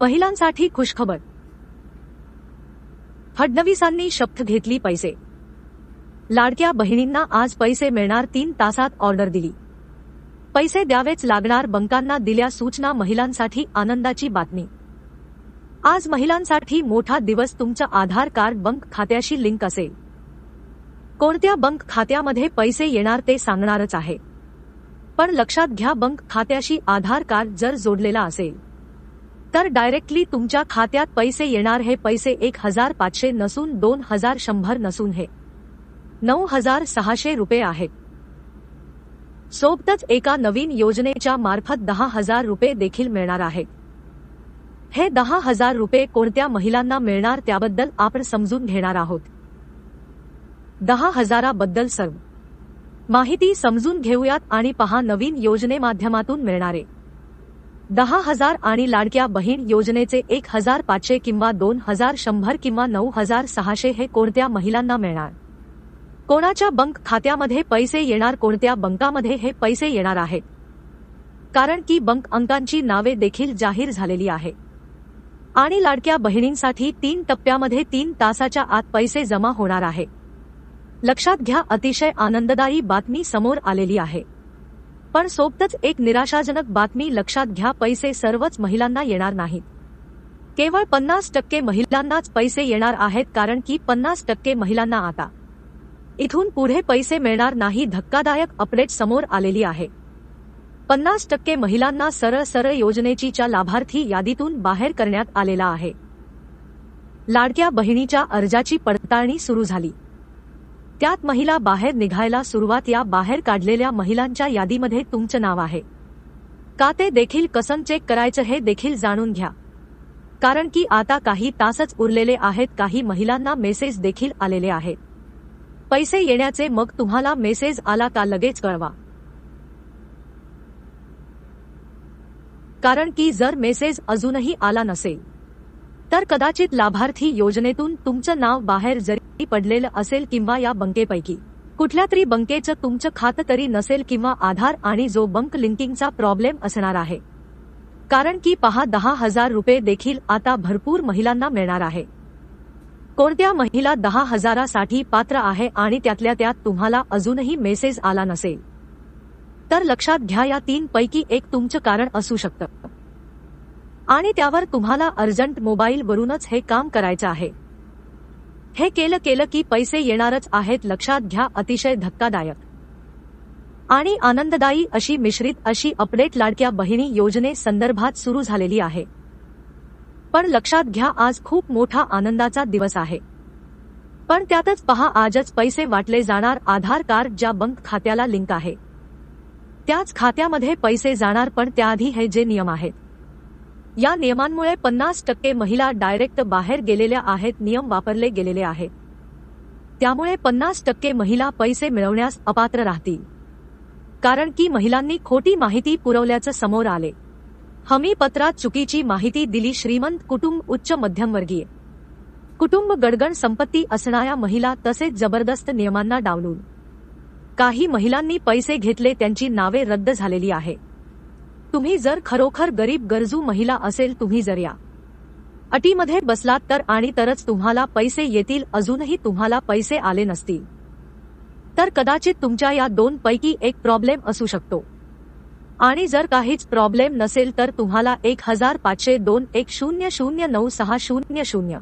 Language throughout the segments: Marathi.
महिलांसाठी खुशखबर. फडणवीसांनी शपथ घेतली पैसे. लाडक्या बहिणींना आज पैसे मिळणार तीन तासात ऑर्डर दिली. पैसे द्यावेच लागणार बंकांना दिल्या सूचना महिलांसाठी आनंदाची बातमी. आज महिलांसाठी मोठा दिवस तुमचं आधार कार्ड बंक खात्याशी लिंक असेल. कोणत्या बंक खात्यामध्ये पैसे येणार ते सांगणारच आहे. पण लक्षात घ्या बंक खात्याशी आधार कार्ड जर जोडलेला असेल. तर डायरेक्टली तुमच्या खात्यात पैसे येणार हे पैसे एक हजार पाचशे नसून दोन हजार शंभर नसून हे नऊ हजार सहाशे रुपये आहेत. सोबतच एका नवीन योजनेच्या मार्फत दहा हजार रुपये देखील मिळणार आहेत हे दहा हजार रुपये कोणत्या महिलांना मिळणार त्याबद्दल आपण समजून घेणार आहोत. दहा हजाराबद्दल सर्व माहिती समजून घेऊयात आणि पहा नवीन योजने माध्यमातून मिळणारे. दहा हजार आणि लाडक्या बहीण योजनेचे एक हजार पाचशे किंवा दोन हजार शंभर किंवा नऊ हजार सहाशे हे कोणत्या महिलांना मिळणार? कोणाच्या बंक खात्यामध्ये पैसे येणार कोणत्या बंकामध्ये हे पैसे येणार आहेत? कारण की बंक अंकांची नावे देखील जाहीर झालेली आहे. आणि लाडक्या बहिणींसाठी तीन टप्प्यामध्ये तीन तासाच्या आत पैसे जमा होणार आहे. लक्षात घ्या अतिशय आनंददायी बातमी समोर आलेली आहे. पण सोबतच एक निराशाजनक बातमी लक्षात घ्या पैसे सर्वच महिलांना येणार नाहीत. केवळ पन्नास टक्के महिलांनाच पैसे येणार आहेत कारण की पन्नास टक्के महिलांना आता इथून पुढे पैसे मिळणार नाही धक्कादायक अपडेट समोर आलेली आहे. पन्नास टक्के महिलांना सरळ सरळ योजनेची च्या लाभार्थी यादीतून बाहेर करण्यात आलेला आहे. लाडक्या बहिणीच्या अर्जाची पडताळणी सुरू झाली. त्यात महिला बाहेर निघायला सुरुवात या बाहेर काढलेल्या महिलांच्या यादीमध्ये तुमचं नाव आहे. का ते देखील कसं चेक करायचं हे देखील जाणून घ्या. कारण की आता काही तासच उरलेले आहेत काही महिलांना मेसेज देखील आलेले आहेत. पैसे येण्याचे मग तुम्हाला मेसेज आला का लगेच कळवा. कारण की जर मेसेज अजूनही आला नसेल तर कदाचित लाभार्थी योजनेतून तुमचं नाव बाहेर जरी पडलेलं असेल किंवा या बंकेपैकी कुठल्या तरी बंकेचं तुमचं खातं तरी नसेल किंवा आधार आणि जो बंक लिंकिंगचा प्रॉब्लेम असणार आहे. कारण की पहा दहा हजार रुपये देखील आता भरपूर महिलांना मिळणार आहे. कोणत्या महिला दहा हजारासाठी पात्र आहे आणि त्यातल्या त्यात तुम्हाला अजूनही मेसेज आला नसेल? तर लक्षात घ्या या तीन पैकी एक तुमचं कारण असू शकतं. आणि त्यावर तुम्हाला अर्जंट मोबाईलवरूनच हे काम करायचं आहे. हे केलं केलं की पैसे येणारच आहेत लक्षात घ्या अतिशय धक्कादायक. आणि आनंददायी अशी मिश्रित अशी अपडेट लाडक्या बहिणी योजने संदर्भात सुरू झालेली आहे. पण लक्षात घ्या आज खूप मोठा आनंदाचा दिवस आहे. पण त्यातच पहा आजच पैसे वाटले जाणार आधार कार्ड ज्या बंक खात्याला लिंक आहे. त्याच खात्यामध्ये पैसे जाणार पण त्याआधी हे जे नियम आहेत. या नियमांमुळे पन्नास टक्के महिला डायरेक्ट बाहेर गेलेल्या आहेत नियम वापरले गेलेले आहेत. त्यामुळे पन्नास टक्के महिला पैसे मिळवण्यास अपात्र राहतील. कारण की महिलांनी खोटी माहिती पुरवल्याचं समोर आले. हमी पत्रात चुकीची माहिती दिली श्रीमंत कुटुंब उच्च मध्यमवर्गीय. कुटुंब गडगण संपत्ती असणाऱ्या महिला तसेच जबरदस्त नियमांना डावलून. काही महिलांनी पैसे घेतले त्यांची नावे रद्द झालेली आहे. तुम्ही जर खरोखर गरीब गरजू महिला असेल तुम्ही जर या अटीमध्ये बसलात तर आणि तरच तुम्हाला पैसे येतील अजूनही तुम्हाला पैसे आले नसतील. तर कदाचित तुमच्या या दोन पैकी एक प्रॉब्लेम असू शकतो. आणि जर काहीच प्रॉब्लेम नसेल तर तुम्हाला एक हजार पाचशे दोन एक शून्य शून्य नऊ सहा शून्य शून्य.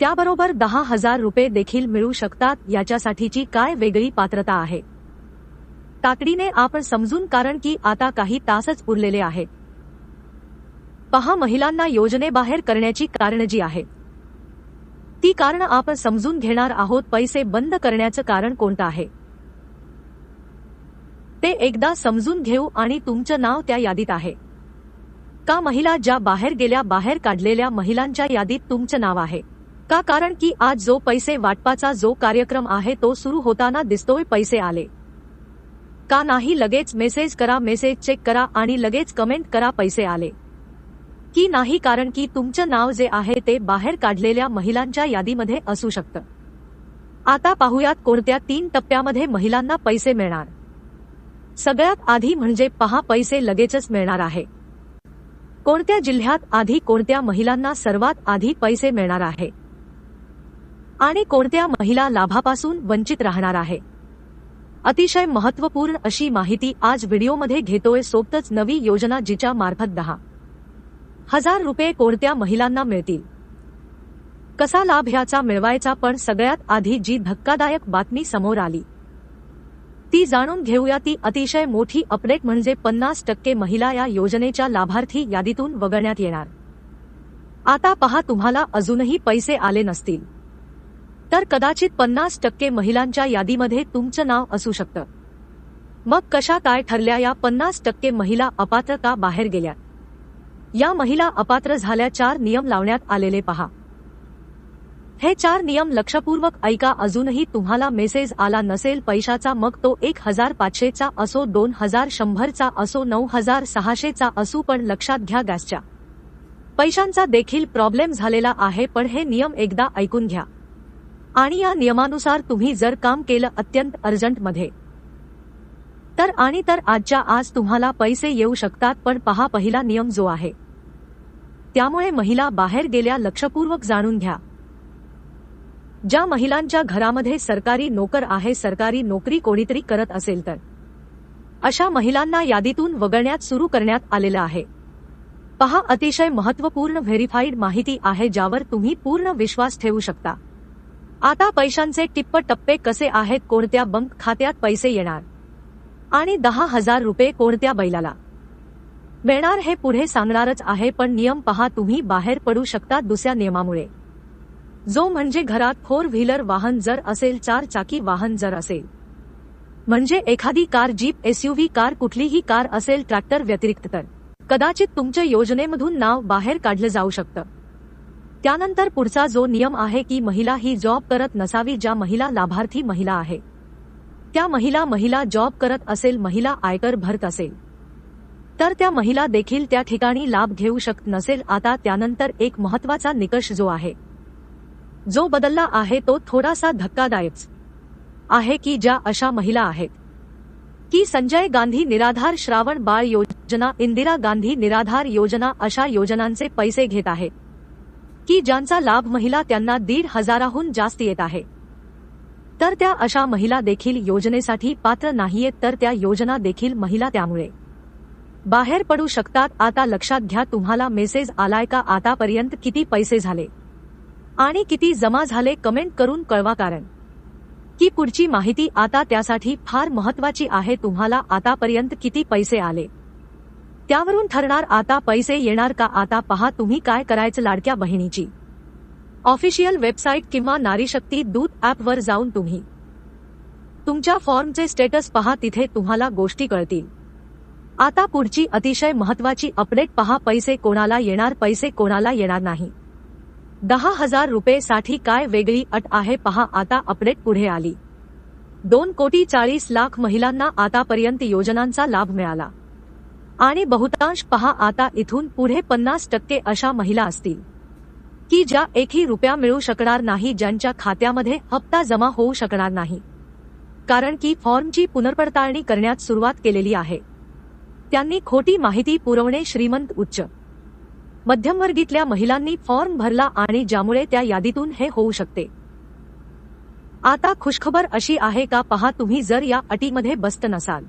त्याबरोबर दहा हजार रुपये देखील मिळू शकतात याच्यासाठीची काय वेगळी पात्रता आहे? तातडीने आपण समजून कारण की आता काही तासच उरलेले आहेत. पहा महिलांना योजनेबाहेर करण्याची कारण जी आहे. ती कारण आपण समजून घेणार आहोत पैसे बंद करण्याचं कारण कोणतं आहे. ते एकदा समजून घेऊ आणि तुमचं नाव त्या यादीत आहे. का महिला ज्या बाहेर गेल्या बाहेर काढलेल्या महिलांच्या यादीत तुमचं नाव आहे. का कारण की आज जो पैसे वाटपाचा जो कार्यक्रम आहे तो सुरू होताना दिसतोय पैसे आले. का नाही लगेच मेसेज करा मेसेज चेक करा आणि लगेच कमेंट करा पैसे आले. की नाही कारण की तुमचं नाव जे आहे ते बाहेर काढलेल्या महिलांच्या यादीमध्ये असू शकतं. आता पाहूयात कोणत्या तीन टप्प्यामध्ये महिलांना पैसे मिळणार. सगळ्यात आधी म्हणजे पहा पैसे लगेचच मिळणार आहे. कोणत्या जिल्ह्यात आधी कोणत्या महिलांना सर्वात आधी पैसे मिळणार आहे. आणि कोणत्या महिला लाभापासून वंचित राहणार आहे. अतिशय महत्त्वपूर्ण अशी माहिती आज व्हिडिओमध्ये घेतोय सोबतच नवी योजना जिच्या मार्फत दहा हजार रुपये कोणत्या महिलांना मिळतील? कसा लाभ ह्याचा मिळवायचा? पण सगळ्यात आधी जी धक्कादायक बातमी समोर आली ती जाणून घेऊया. ती अतिशय मोठी अपडेट म्हणजे पन्नास टक्के महिला या योजनेच्या लाभार्थी यादीतून वगळण्यात येणार. आता पहा तुम्हाला अजूनही पैसे आले नसतील. तर कदाचित पन्नास टक्के महिलांच्या यादीमध्ये तुमचं नाव असू शकतं. मग कशा काय ठरल्या या पन्नास टक्के महिला अपात्र का बाहेर गेल्या? या महिला अपात्र झाल्या चार नियम लावण्यात आलेले पहा. हे चार नियम लक्षपूर्वक ऐका अजूनही तुम्हाला मेसेज आला नसेल पैशाचा मग तो एक हजार पाचशेचा असो दोन हजार शंभरचा असो नऊ हजार सहाशेचा असू पण लक्षात घ्या गॅसच्या. पैशांचा देखील प्रॉब्लेम झालेला आहे पण हे नियम एकदा ऐकून घ्या. आणि या नियमानुसार तुम्ही जर काम केलं अत्यंत अर्जंटमध्ये तर आणि तर आजच्या आज तुम्हाला पैसे येऊ शकतात पण पहा पहिला नियम जो आहे. त्यामुळे महिला बाहेर गेल्या लक्षपूर्वक जाणून घ्या. ज्या महिलांच्या घरामध्ये सरकारी नोकर आहे सरकारी नोकरी कोणीतरी करत असेल तर. अशा महिलांना यादीतून वगळण्यात सुरू करण्यात आलेलं आहे. पहा अतिशय महत्त्वपूर्ण व्हेरीफाईड माहिती आहे ज्यावर तुम्ही पूर्ण विश्वास ठेवू शकता. आता पैशांचे टिप्प टप्पे कसे आहेत कोणत्या बंक खात्यात पैसे येणार? आणि दहा हजार रुपये कोणत्या बैलाला? मिळणार हे पुढे सांगणारच आहे पण नियम पहा तुम्ही बाहेर पडू शकता दुसऱ्या नियमामुळे. जो म्हणजे घरात फोर व्हीलर वाहन जर असेल चार चाकी वाहन जर असेल. म्हणजे एखादी कार जीप एसयूव्ही कार कुठलीही कार असेल ट्रॅक्टर व्यतिरिक्त तर. कदाचित तुमच्या योजनेमधून नाव बाहेर काढलं जाऊ शकतं. त्यानंतर पुढचा जो नियम आहे की महिला ही जॉब करत नसावी ज्या महिला लाभार्थी महिला आहे. त्या महिला महिला जॉब करत असेल महिला आयकर भरत असेल. तर त्या महिला देखील त्या ठिकाणी लाभ घेऊ शकत नसेल. आता त्यानंतर एक महत्त्वाचा निकष जो आहे जो बदलला आहे तो थोडासा धक्कादायक आहे की ज्या अशा महिला आहेत की संजय गांधी निराधार श्रावण बाळ योजना इंदिरा गांधी निराधार योजना अशा योजनांचे पैसे घेत आहेत की ज्यांचा लाभ महिला त्यांना दीड हजाराहून जास्त येत आहे. तर त्या अशा महिला देखील योजनेसाठी पात्र नाहीयेत तर त्या योजना देखील महिला त्यामुळे. बाहेर पडू शकतात. आता लक्षात घ्या तुम्हाला मेसेज आलाय का? आतापर्यंत किती पैसे झाले? आणि किती जमा झाले? कमेंट करून कळवा कारण. की पुढची माहिती आता त्यासाठी फार महत्वाची आहे. तुम्हाला आतापर्यंत किती पैसे आले? त्यावरून ठरणार आता पैसे येणार का आता पहा तुम्ही काय करायचं लाडक्या बहिणीची. ऑफिशियल वेबसाईट किंवा नारीशक्ती दूत ॲपवर जाऊन तुम्ही. तुमच्या फॉर्मचे स्टेटस पहा तिथे तुम्हाला गोष्टी कळतील. आता पुढची अतिशय महत्वाची अपडेट पहा पैसे कोणाला येणार पैसे कोणाला येणार नाही. दहा हजार रुपये साठी काय वेगळी अट आहे पहा आता अपडेट पुढे आली. दोन कोटी चाळीस लाख महिलांना आतापर्यंत योजनांचा लाभ मिळाला. आणि बहुतांश पहा आता इथून पुढे पन्नास टक्के अशा महिला असतील. की ज्या एकही रुपया मिळू शकणार नाही ज्यांच्या खात्यामध्ये हप्ता जमा होऊ शकणार नाही. कारण की फॉर्मची पुनर्पडताळणी करण्यात सुरुवात केलेली आहे. त्यांनी खोटी माहिती पुरवणे श्रीमंत उच्च. मध्यमवर्गीतल्या महिलांनी फॉर्म भरला आणि ज्यामुळे त्या यादीतून हे होऊ शकते. आता खुशखबर अशी आहे का पहा तुम्ही जर या अटीमध्ये बसत नसाल.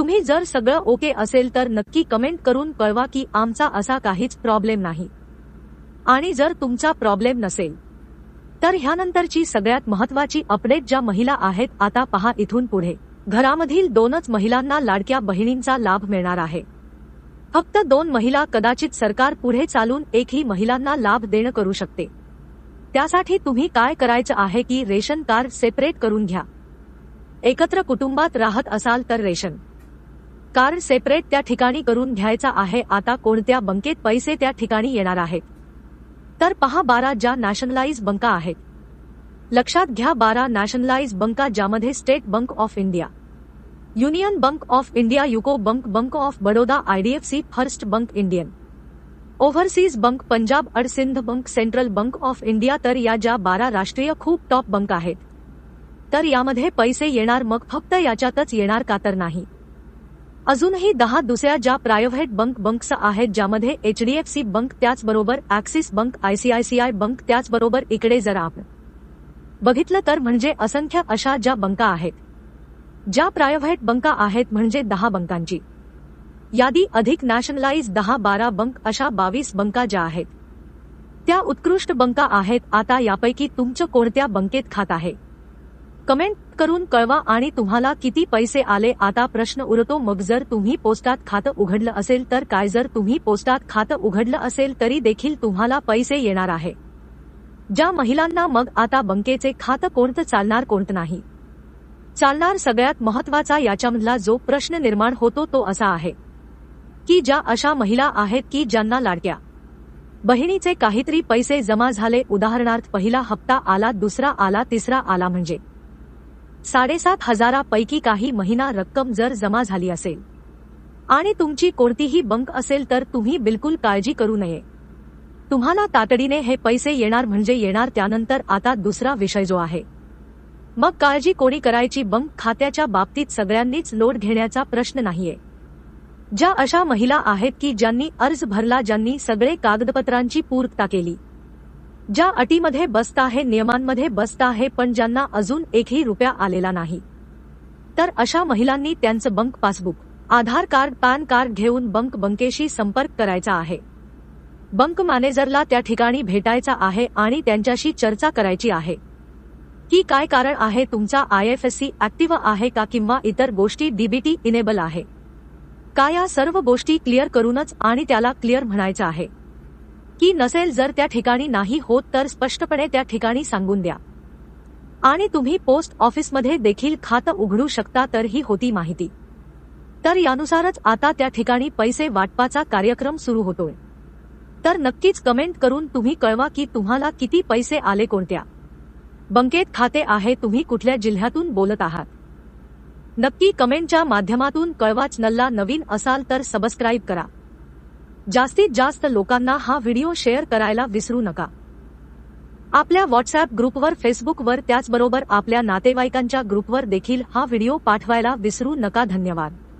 तुम्ही जर सगळं ओके असेल तर नक्की कमेंट करून कळवा की आमचा असा काहीच प्रॉब्लेम नाही. आणि जर तुमचा प्रॉब्लेम नसेल तर ह्यानंतरची सगळ्यात महत्वाची अपडेट ज्या महिला आहेत आता पहा इथून पुढे. घरामधील दोनच महिलांना लाडक्या बहिणींचा लाभ मिळणार आहे. फक्त दोन महिला कदाचित सरकार पुढे चालून एकही महिलांना लाभ देणं करू शकते. त्यासाठी तुम्ही काय करायचं आहे की रेशन कार्ड सेपरेट करून घ्या. एकत्र कुटुंबात राहत असाल तर रेशन कार सेपरेट त्या ठिकाणी करून घ्यायचा आहे. आता कोणत्या बंकेत पैसे त्या ठिकाणी येणार आहेत? तर पहा बारा ज्या नॅशनलाइज बंका आहेत. लक्षात घ्या बारा नॅशनलाइज बंका ज्यामध्ये State Bank of India Union Bank of India UCO Bank Bank of Baroda IDFC First Bank Indian Overseas Bank Punjab and Sind Bank Central Bank of India तर या ज्या बारा राष्ट्रीय खूप टॉप बँक आहेत तर यामध्ये पैसे येणार मग फक्त याच्यातच येणार का तर नाही. अजूनही दहा दुसऱ्या ज्या प्रायव्हेट बंक बंक्स आहेत ज्यामध्ये एचडीएफसी बंक त्याचबरोबर ॲक्सिस बंक आयसीआयसीआय बंक त्याचबरोबर इकडे जर आपण बघितलं तर म्हणजे असंख्य अशा ज्या बंका आहेत. ज्या प्रायव्हेट बंका आहेत म्हणजे दहा बंकांची. यादी अधिक नॅशनलाइज दहा बारा बंक अशा बावीस बंका ज्या आहेत. त्या उत्कृष्ट बंका आहेत. आता यापैकी तुमचं कोणत्या बंकेत खात आहे? कमेंट करून कळवा आणि तुम्हाला किती पैसे आले आता प्रश्न उरतो मग जर तुम्ही पोस्टात खातं उघडलं असेल तर काय? जर तुम्ही पोस्टात खातं उघडलं असेल तरी देखील तुम्हाला पैसे येणार आहे. ज्या महिलांना मग आता बंकेचे खातं कोणतं चालणार कोणतं नाही? चालणार सगळ्यात महत्त्वाचा याच्यामधला जो प्रश्न निर्माण होतो तो असा आहे. की ज्या अशा महिला आहेत की ज्यांना लाडक्या बहिणीचे काहीतरी पैसे जमा झाले उदाहरणार्थ पहिला हप्ता आला दुसरा आला तिसरा आला म्हणजे साडेसात हजारापैकी काही महिना रक्कम जर जमा झाली असेल आणि तुमची कोणतीही बंक असेल तर तुम्ही बिलकुल काळजी करू नये. तुम्हाला तातडीने हे पैसे येणार म्हणजे येणार त्यानंतर आता दुसरा विषय जो आहे. मग काळजी कोणी करायची बंक खात्याच्या बाबतीत सगळ्यांनीच लोड घेण्याचा प्रश्न नाहीये. ज्या अशा महिला आहेत की ज्यांनी अर्ज भरला ज्यांनी सगळे कागदपत्रांची पूर्तता केली. ज्या अटीमध्ये बसत आहे नियमांमध्ये बसत आहे पण ज्यांना अजून एकही रुपया आलेला नाही. तर अशा महिलांनी त्यांचं bank passbook Aadhaar card PAN card घेऊन बंक बंकेशी संपर्क करायचा आहे. बंक मॅनेजरला त्या ठिकाणी भेटायचा आहे आणि त्यांच्याशी चर्चा करायची आहे. की काय कारण आहे तुमचा आयएफएससी ऍक्टिव्ह आहे का किंवा इतर गोष्टी डीबीटी इनेबल आहे? का या सर्व गोष्टी क्लिअर करूनच आणि त्याला क्लिअर म्हणायचं आहे? की नसेल जर त्या ठिकाणी नाही होत तर स्पष्टपणे त्या ठिकाणी सांगून द्या. आणि तुम्ही पोस्ट ऑफिसमध्ये देखील खातं उघडू शकता तर ही होती माहिती. तर यानुसारच आता त्या ठिकाणी पैसे वाटपाचा कार्यक्रम सुरू होतोय. तर नक्कीच कमेंट करून तुम्ही कळवा की तुम्हाला किती पैसे आले कोणत्या. बंकेत खाते आहे तुम्ही कुठल्या जिल्ह्यातून बोलत आहात. नक्की कमेंटच्या माध्यमातून कळवा चॅनलला नवीन असाल तर सबस्क्राईब करा. जास्तीत जास्त लोकांना हा व्हिडिओ शेअर करायला विसरू नका. आपल्या व्हॉट्सअप ग्रुपवर फेसबुकवर त्याचबरोबर आपल्या नातेवाईकांच्या ग्रुपवर देखील हा व्हिडिओ पाठवायला विसरू नका. धन्यवाद.